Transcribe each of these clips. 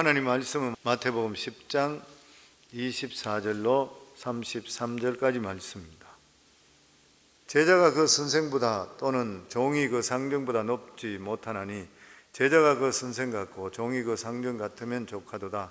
하나님 말씀은 마태복음 10장 24절로 33절까지 말씀입니다. 제자가 그 선생보다 또는 종이 그 상정보다 높지 못하나니 제자가 그 선생 같고 종이 그 상정 같으면 족하도다.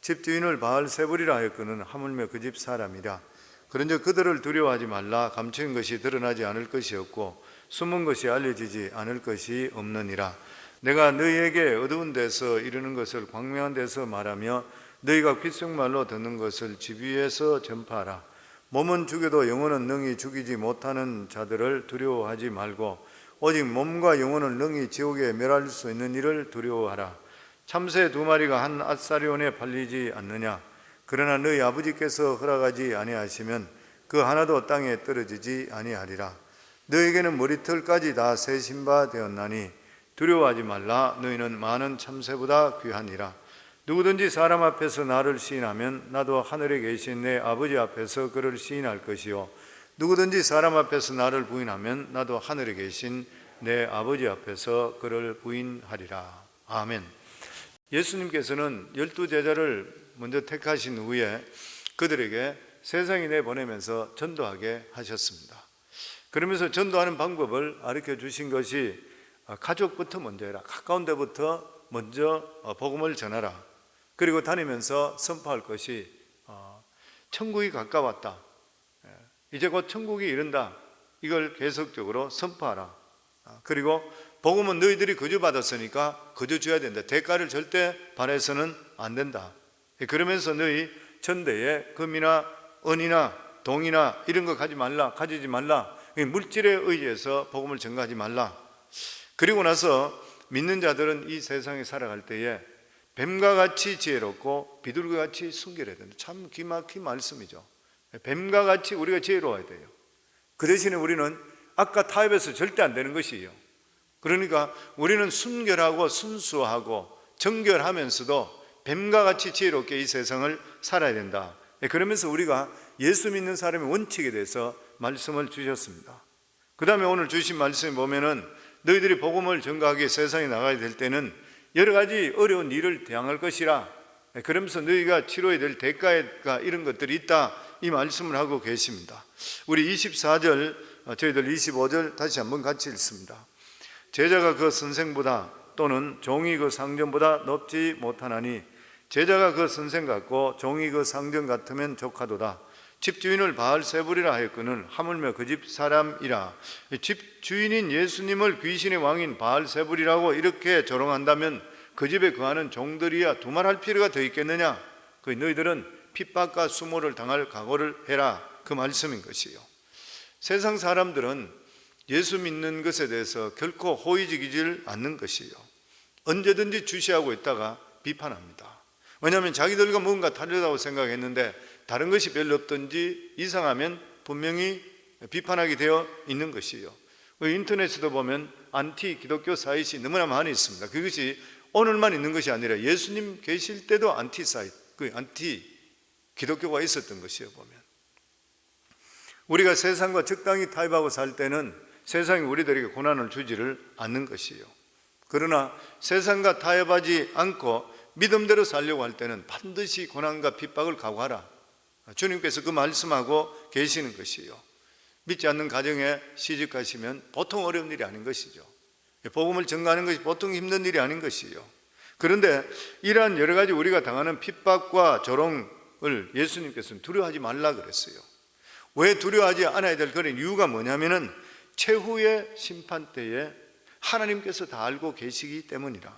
집주인을 바알세불이라 하였거는 하물며 그 집 사람이라. 그런즉 그들을 두려워하지 말라. 감추인 것이 드러나지 않을 것이 없고 숨은 것이 알려지지 않을 것이 없느니라. 내가 너희에게 어두운 데서 이르는 것을 광명한 데서 말하며 너희가 귓속말로 듣는 것을 집 위에서 전파하라. 몸은 죽여도 영혼은 능히 죽이지 못하는 자들을 두려워하지 말고 오직 몸과 영혼을 능히 지옥에 멸할 수 있는 일을 두려워하라. 참새 두 마리가 한 아사리온에 팔리지 않느냐? 그러나 너희 아버지께서 허락하지 아니하시면 그 하나도 땅에 떨어지지 아니하리라. 너에게는 머리털까지 다 세신 바 되었나니 두려워하지 말라. 너희는 많은 참새보다 귀하니라. 누구든지 사람 앞에서 나를 시인하면 나도 하늘에 계신 내 아버지 앞에서 그를 시인할 것이요 누구든지 사람 앞에서 나를 부인하면 나도 하늘에 계신 내 아버지 앞에서 그를 부인하리라. 아멘. 예수님께서는 열두 제자를 먼저 택하신 후에 그들에게 세상에 내보내면서 전도하게 하셨습니다. 그러면서 전도하는 방법을 가르쳐 주신 것이 가족부터 먼저 해라. 가까운 데부터 먼저 복음을 전하라. 그리고 다니면서 선포할 것이 어, 천국이 가까웠다. 예, 이제 곧 천국이 이른다. 이걸 계속적으로 선포하라. 아, 그리고 복음은 너희들이 거저 받았으니까 거저 줘야 된다. 대가를 절대 바래서는 안 된다. 예, 그러면서 너희 전대에 금이나 은이나 동이나 이런 거 가지 말라, 가지지 말라. 물질에 의해서 복음을 전가하지 말라. 그리고 나서 믿는 자들은 이 세상에 살아갈 때에 뱀과 같이 지혜롭고 비둘기 같이 순결해야 된다. 참 기막힌 말씀이죠. 뱀과 같이 우리가 지혜로워야 돼요. 그 대신에 우리는 아까 타협해서 절대 안 되는 것이에요. 그러니까 우리는 순결하고 순수하고 정결하면서도 뱀과 같이 지혜롭게 이 세상을 살아야 된다. 그러면서 우리가 예수 믿는 사람의 원칙에 대해서 말씀을 주셨습니다. 그 다음에 오늘 주신 말씀에 보면은 너희들이 복음을 전가하기 세상에 나가야 될 때는 여러 가지 어려운 일을 대항할 것이라 그러면서 너희가 치러야 될 대가가 이런 것들이 있다 이 말씀을 하고 계십니다. 우리 24절 저희들 25절 다시 한번 같이 읽습니다. 제자가 그 선생보다 또는 종이 그 상전보다 높지 못하나니 제자가 그 선생 같고 종이 그 상전 같으면 족하도다. 집주인을 바알세불이라 하였거늘 하물며 그 집 사람이라. 집주인인 예수님을 귀신의 왕인 바알세불이라고 이렇게 조롱한다면 그 집에 거하는 종들이야 두말할 필요가 더 있겠느냐? 그 너희들은 핍박과 수모를 당할 각오를 해라. 그 말씀인 것이요. 세상 사람들은 예수 믿는 것에 대해서 결코 호의적이질 않는 것이요. 언제든지 주시하고 있다가 비판합니다. 왜냐하면 자기들과 뭔가 다르다고 생각했는데 다른 것이 별로 없든지 이상하면 분명히 비판하게 되어 있는 것이에요. 그 인터넷에도 보면 안티 기독교 사이트 너무나 많이 있습니다. 그것이 오늘만 있는 것이 아니라 예수님 계실 때도 안티 사이트, 그 안티 기독교가 있었던 것이에요, 보면. 우리가 세상과 적당히 타협하고 살 때는 세상이 우리들에게 고난을 주지를 않는 것이에요. 그러나 세상과 타협하지 않고 믿음대로 살려고 할 때는 반드시 고난과 핍박을 각오하라. 주님께서 그 말씀하고 계시는 것이요. 믿지 않는 가정에 시집 가시면 보통 어려운 일이 아닌 것이죠. 복음을 전가하는 것이 보통 힘든 일이 아닌 것이요. 그런데 이러한 여러 가지 우리가 당하는 핍박과 조롱을 예수님께서는 두려워하지 말라 그랬어요. 왜 두려워하지 않아야 될 그런 이유가 뭐냐면은 최후의 심판 때에 하나님께서 다 알고 계시기 때문이라.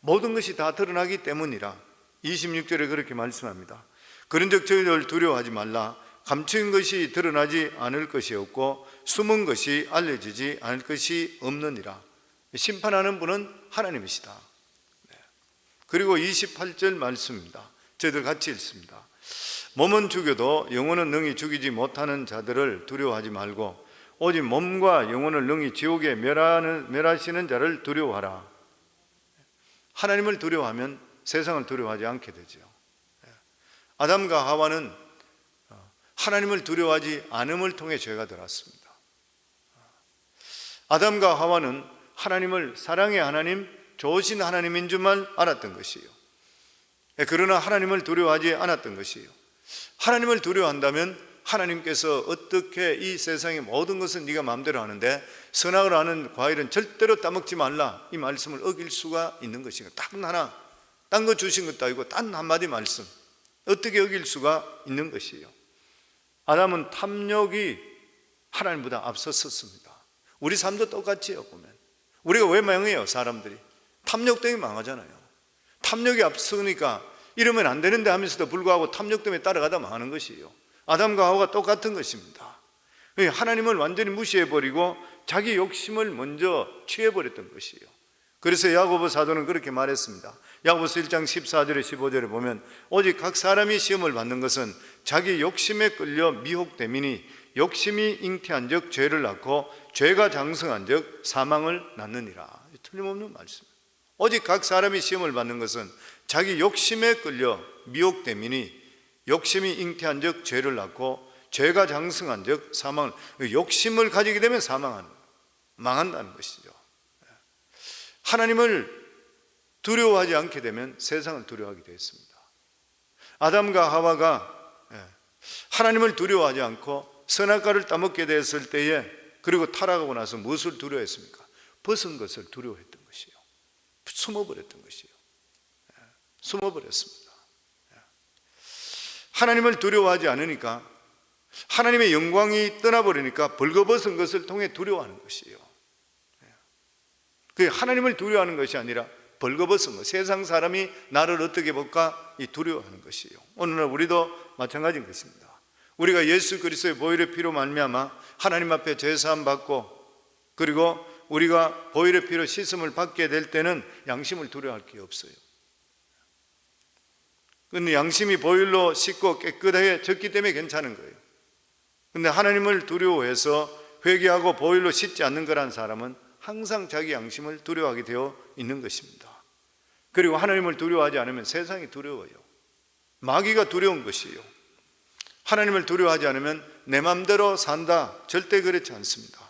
모든 것이 다 드러나기 때문이라. 26절에 그렇게 말씀합니다. 그런즉 저희들 두려워하지 말라. 감추인 것이 드러나지 않을 것이 없고 숨은 것이 알려지지 않을 것이 없느니라. 심판하는 분은 하나님이시다. 네. 그리고 28절 말씀입니다. 저희들 같이 읽습니다. 몸은 죽여도 영혼은 능히 죽이지 못하는 자들을 두려워하지 말고 오직 몸과 영혼을 능히 지옥에 멸하는, 멸하시는 자를 두려워하라. 하나님을 두려워하면 세상을 두려워하지 않게 되죠. 아담과 하와는 하나님을 두려워하지 않음을 통해 죄가 들었습니다. 아담과 하와는 하나님을 사랑의 하나님, 좋으신 하나님인 줄만 알았던 것이요. 예, 그러나 하나님을 두려워하지 않았던 것이에요. 하나님을 두려워한다면 하나님께서 어떻게 이 세상의 모든 것은 네가 마음대로 하는데 선악을 하는 과일은 절대로 따먹지 말라 이 말씀을 어길 수가 있는 것인가? 단 하나, 딴 거 주신 것도 아니고 단 한마디 말씀 어떻게 어길 수가 있는 것이에요? 아담은 탐욕이 하나님보다 앞섰었습니다. 우리 삶도 똑같지요 보면 우리가 왜 망해요 사람들이 탐욕 때문에 망하잖아요. 탐욕이 앞서니까 이러면 안 되는데 하면서도 불구하고 탐욕 때문에 따라가다 망하는 것이에요. 아담과 하와가 똑같은 것입니다. 하나님을 완전히 무시해버리고 자기 욕심을 먼저 취해버렸던 것이에요. 그래서 야고보 사도는 그렇게 말했습니다. 야고보서 1장 14절에 15절에 보면 오직 각 사람이 시험을 받는 것은 자기 욕심에 끌려 미혹됨이니 욕심이 잉태한즉 죄를 낳고 죄가 장성한즉 사망을 낳느니라. 틀림없는 말씀. 오직 각 사람이 시험을 받는 것은 자기 욕심에 끌려 미혹됨이니 욕심이 잉태한즉 죄를 낳고 죄가 장성한즉 사망을 욕심을 가지게 되면 사망하는 망한다는 것이죠. 하나님을 두려워하지 않게 되면 세상을 두려워하게 되었습니다. 아담과 하와가 예, 하나님을 두려워하지 않고 선악과를 따먹게 되었을 때에 그리고 타락하고 나서 무엇을 두려워했습니까? 벗은 것을 두려워했던 것이요. 숨어버렸던 것이요. 예, 숨어버렸습니다. 예. 하나님을 두려워하지 않으니까 하나님의 영광이 떠나버리니까 벌거벗은 것을 통해 두려워하는 것이에요. 그 하나님을 두려워하는 것이 아니라 벌거벗은 것. 세상 사람이 나를 어떻게 볼까? 이 두려워하는 것이에요. 오늘날 우리도 마찬가지인 것입니다. 우리가 예수 그리스도의 보혈의 피로 말미암아 하나님 앞에 제사함 받고 그리고 우리가 보혈의 피로 씻음을 받게 될 때는 양심을 두려워할 게 없어요. 근데 양심이 보혈로 씻고 깨끗해졌기 때문에 괜찮은 거예요. 근데 하나님을 두려워해서 회개하고 보혈로 씻지 않는 거란 사람은 항상 자기 양심을 두려워하게 되어 있는 것입니다. 그리고 하나님을 두려워하지 않으면 세상이 두려워요. 마귀가 두려운 것이에요. 하나님을 두려워하지 않으면 내 마음대로 산다. 절대 그렇지 않습니다.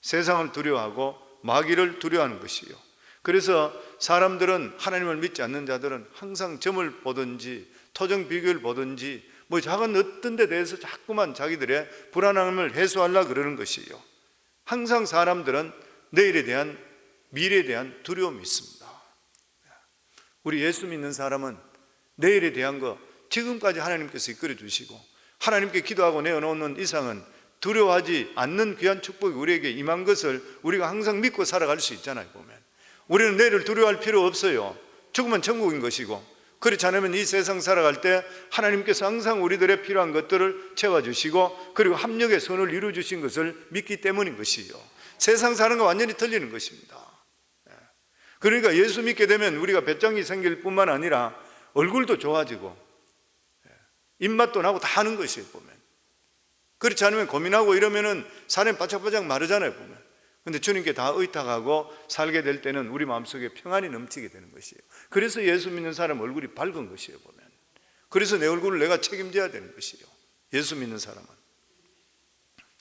세상을 두려워하고 마귀를 두려워하는 것이에요. 그래서 사람들은 하나님을 믿지 않는 자들은 항상 점을 보든지 토정 비교를 보든지 뭐 작은 어떤 데 대해서 자꾸만 자기들의 불안함을 해소하려 그러는 것이에요. 항상 사람들은 내일에 대한 미래에 대한 두려움이 있습니다. 우리 예수 믿는 사람은 내일에 대한 거 지금까지 하나님께서 이끌어 주시고 하나님께 기도하고 내어놓는 이상은 두려워하지 않는 귀한 축복이 우리에게 임한 것을 우리가 항상 믿고 살아갈 수 있잖아요, 보면. 우리는 내일을 두려워할 필요 없어요. 죽으면 천국인 것이고 그렇지 않으면 이 세상 살아갈 때 하나님께서 항상 우리들의 필요한 것들을 채워주시고 그리고 합력의 선을 이루어주신 것을 믿기 때문인 것이요. 세상 사는 거 완전히 틀리는 것입니다. 예. 그러니까 예수 믿게 되면 우리가 배짱이 생길 뿐만 아니라 얼굴도 좋아지고 예. 입맛도 나고 다 하는 것이에요, 보면. 그렇지 않으면 고민하고 이러면은 사람 바짝바짝 마르잖아요, 보면. 근데 주님께 다 의탁하고 살게 될 때는 우리 마음속에 평안이 넘치게 되는 것이에요. 그래서 예수 믿는 사람 얼굴이 밝은 것이에요, 보면. 그래서 내 얼굴을 내가 책임져야 되는 것이에요. 예수 믿는 사람은.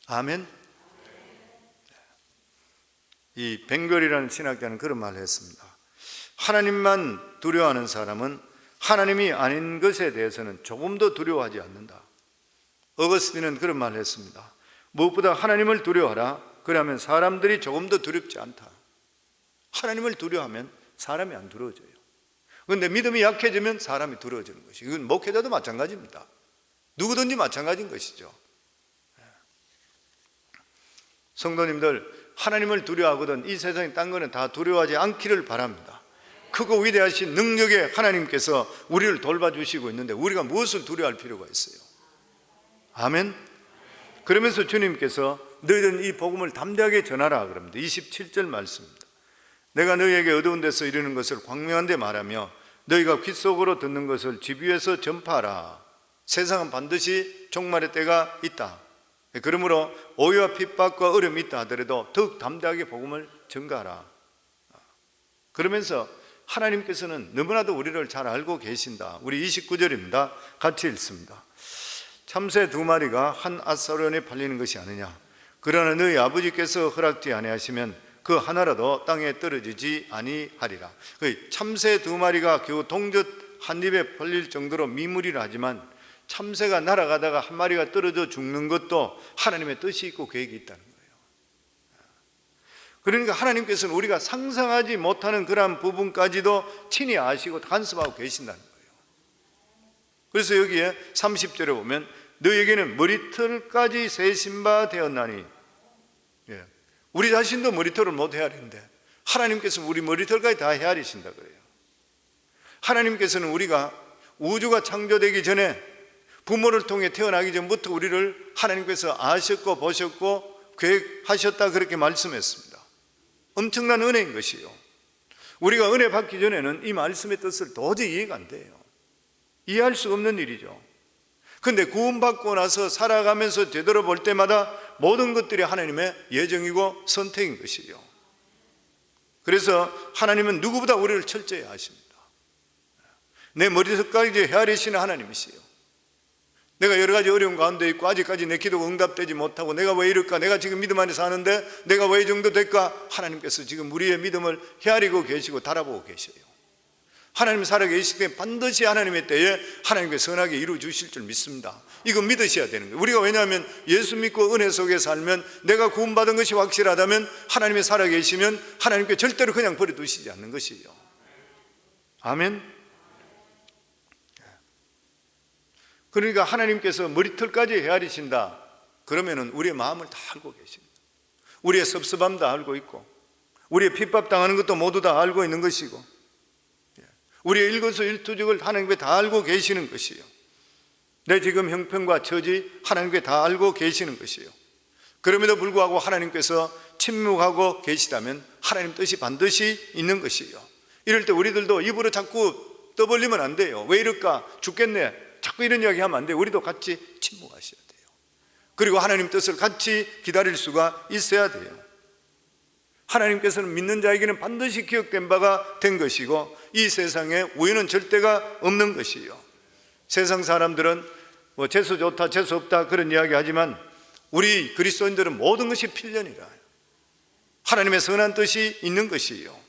아멘. 이 벵결이라는 신학자는 그런 말을 했습니다. 하나님만 두려워하는 사람은 하나님이 아닌 것에 대해서는 조금도 두려워하지 않는다. 어거스틴은 그런 말을 했습니다. 무엇보다 하나님을 두려워하라. 그러면 사람들이 조금 더 두렵지 않다. 하나님을 두려워하면 사람이 안 두려워져요. 그런데 믿음이 약해지면 사람이 두려워지는 것이. 이건 목회자도 마찬가지입니다. 누구든지 마찬가지인 것이죠. 성도님들, 하나님을 두려워하거든 이 세상에 딴 거는 다 두려워하지 않기를 바랍니다. 크고 위대하신 능력의 하나님께서 우리를 돌봐주시고 있는데 우리가 무엇을 두려워할 필요가 있어요? 아멘. 그러면서 주님께서 너희는 이 복음을 담대하게 전하라 그럽니다. 27절 말씀입니다. 내가 너희에게 어두운 데서 이르는 것을 광명한 데 말하며 너희가 귓 속으로 듣는 것을 집 위에서 전파하라. 세상은 반드시 종말의 때가 있다. 그러므로 오해와 핍박과 어려움이 있다 하더라도 더욱 담대하게 복음을 전가하라. 그러면서 하나님께서는 너무나도 우리를 잘 알고 계신다. 우리 29절입니다. 같이 읽습니다. 참새 두 마리가 한 아사론에 팔리는 것이 아니냐. 그러나 너희 아버지께서 허락지 아니하시면 그 하나라도 땅에 떨어지지 아니하리라. 그 참새 두 마리가 겨우 동젓 한 입에 벌릴 정도로 미물이라 하지만 참새가 날아가다가 한 마리가 떨어져 죽는 것도 하나님의 뜻이 있고 계획이 있다는 거예요. 그러니까 하나님께서는 우리가 상상하지 못하는 그러한 부분까지도 친히 아시고 간섭하고 계신다는 거예요. 그래서 여기에 30절에 보면 너에게는 머리털까지 세신 바 되었나니 예. 우리 자신도 머리털을 못 헤아리는데 하나님께서 우리 머리털까지 다 헤아리신다 그래요. 하나님께서는 우리가 우주가 창조되기 전에 부모를 통해 태어나기 전부터 우리를 하나님께서 아셨고 보셨고 계획하셨다 그렇게 말씀했습니다. 엄청난 은혜인 것이요. 우리가 은혜 받기 전에는 이 말씀의 뜻을 도저히 이해가 안 돼요. 이해할 수 없는 일이죠. 근데 구원받고 나서 살아가면서 되돌아 볼 때마다 모든 것들이 하나님의 예정이고 선택인 것이요. 그래서 하나님은 누구보다 우리를 철저히 아십니다. 내 머리속까지 헤아리시는 하나님이시요. 내가 여러 가지 어려운 가운데 있고 아직까지 내 기도가 응답되지 못하고 내가 왜 이럴까? 내가 지금 믿음 안에 사는데 내가 왜 이 정도 될까? 하나님께서 지금 우리의 믿음을 헤아리고 계시고 달아보고 계셔요. 하나님 살아계실 때 반드시 하나님의 때에 하나님께 선하게 이루어 주실 줄 믿습니다. 이거 믿으셔야 되는 거예요. 우리가 왜냐하면 예수 믿고 은혜 속에 살면 내가 구원받은 것이 확실하다면 하나님이 살아계시면 하나님께 절대로 그냥 버려두시지 않는 것이에요. 아멘. 그러니까 하나님께서 머리털까지 헤아리신다. 그러면은 우리의 마음을 다 알고 계십니다. 우리의 섭섭함 다 알고 있고, 우리의 핍박 당하는 것도 모두 다 알고 있는 것이고, 예. 우리의 일거수 일투족을 하나님께 다 알고 계시는 것이요. 내 지금 형편과 처지 하나님께 다 알고 계시는 것이요. 그럼에도 불구하고 하나님께서 침묵하고 계시다면 하나님 뜻이 반드시 있는 것이요. 이럴 때 우리들도 입으로 자꾸 떠벌리면 안 돼요. 왜 이럴까? 죽겠네. 자꾸 이런 이야기 하면 안 돼요. 우리도 같이 침묵하셔야 돼요. 그리고 하나님 뜻을 같이 기다릴 수가 있어야 돼요. 하나님께서는 믿는 자에게는 반드시 기억된 바가 된 것이고 이 세상에 우연은 절대가 없는 것이요. 세상 사람들은 뭐 재수 좋다, 재수 없다 그런 이야기 하지만 우리 그리스도인들은 모든 것이 필연이라. 하나님의 선한 뜻이 있는 것이요.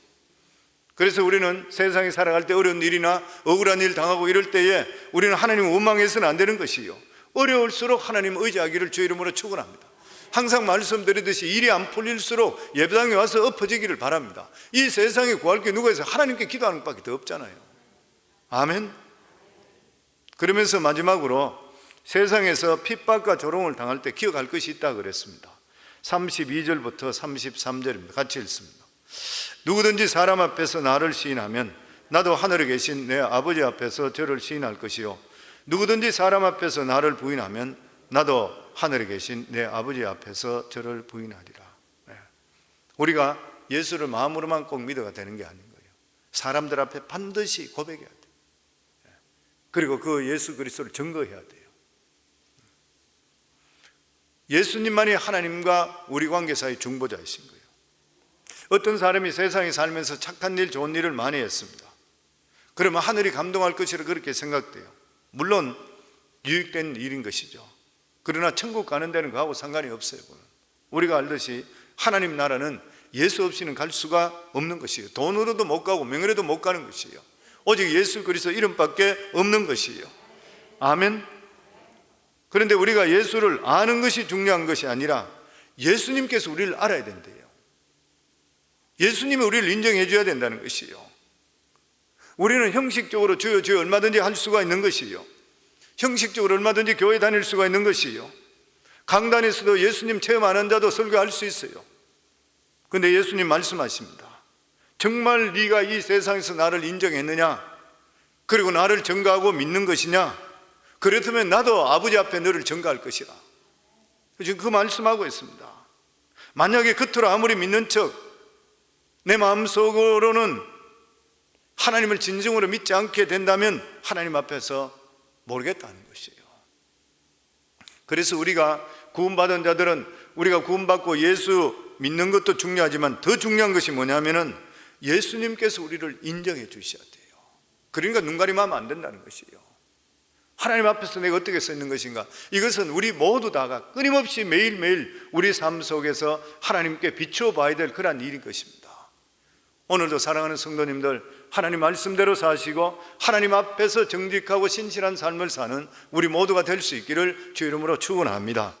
그래서 우리는 세상에 살아갈 때 어려운 일이나 억울한 일 당하고 이럴 때에 우리는 하나님 원망해서는 안 되는 것이요. 어려울수록 하나님 의지하기를 주 이름으로 축원합니다. 항상 말씀드리듯이 일이 안 풀릴수록 예배당에 와서 엎어지기를 바랍니다. 이 세상에 구할 게 누가 있어요? 하나님께 기도하는 것밖에 더 없잖아요. 아멘. 그러면서 마지막으로 세상에서 핍박과 조롱을 당할 때 기억할 것이 있다 그랬습니다. 32절부터 33절입니다. 같이 읽습니다. 누구든지 사람 앞에서 나를 시인하면 나도 하늘에 계신 내 아버지 앞에서 저를 시인할 것이요 누구든지 사람 앞에서 나를 부인하면 나도 하늘에 계신 내 아버지 앞에서 저를 부인하리라. 네. 우리가 예수를 마음으로만 꼭 믿어가 되는 게 아닌 거예요. 사람들 앞에 반드시 고백해야 돼요. 네. 그리고 그 예수 그리스도를 증거해야 돼요. 예수님만이 하나님과 우리 관계 사이 중보자이신 거예요. 어떤 사람이 세상에 살면서 착한 일, 좋은 일을 많이 했습니다. 그러면 하늘이 감동할 것이라 그렇게 생각돼요. 물론 유익된 일인 것이죠. 그러나 천국 가는 데는 그하고 상관이 없어요. 우리가 알듯이 하나님 나라는 예수 없이는 갈 수가 없는 것이에요. 돈으로도 못 가고 명예로도 못 가는 것이에요. 오직 예수 그리스도 이름밖에 없는 것이에요. 아멘. 그런데 우리가 예수를 아는 것이 중요한 것이 아니라 예수님께서 우리를 알아야 된대요. 예수님이 우리를 인정해 줘야 된다는 것이요. 우리는 형식적으로 주여 주여 얼마든지 할 수가 있는 것이요. 형식적으로 얼마든지 교회 다닐 수가 있는 것이요. 강단에서도 예수님 체험 안 한 자도 설교할 수 있어요. 근데 예수님 말씀하십니다. 정말 네가 이 세상에서 나를 인정했느냐? 그리고 나를 증거하고 믿는 것이냐? 그렇다면 나도 아버지 앞에 너를 증거할 것이라. 지금 그 말씀하고 있습니다. 만약에 겉으로 아무리 믿는 척, 내 마음속으로는 하나님을 진정으로 믿지 않게 된다면 하나님 앞에서 모르겠다는 것이에요. 그래서 우리가 구원받은 자들은 우리가 구원받고 예수 믿는 것도 중요하지만 더 중요한 것이 뭐냐면은 예수님께서 우리를 인정해 주셔야 돼요. 그러니까 눈 가림하면 안 된다는 것이에요. 하나님 앞에서 내가 어떻게 서 있는 것인가? 이것은 우리 모두 다가 끊임없이 매일매일 우리 삶 속에서 하나님께 비추어 봐야 될 그러한 일인 것입니다. 오늘도 사랑하는 성도님들 하나님 말씀대로 사시고 하나님 앞에서 정직하고 신실한 삶을 사는 우리 모두가 될 수 있기를 주 이름으로 축원합니다.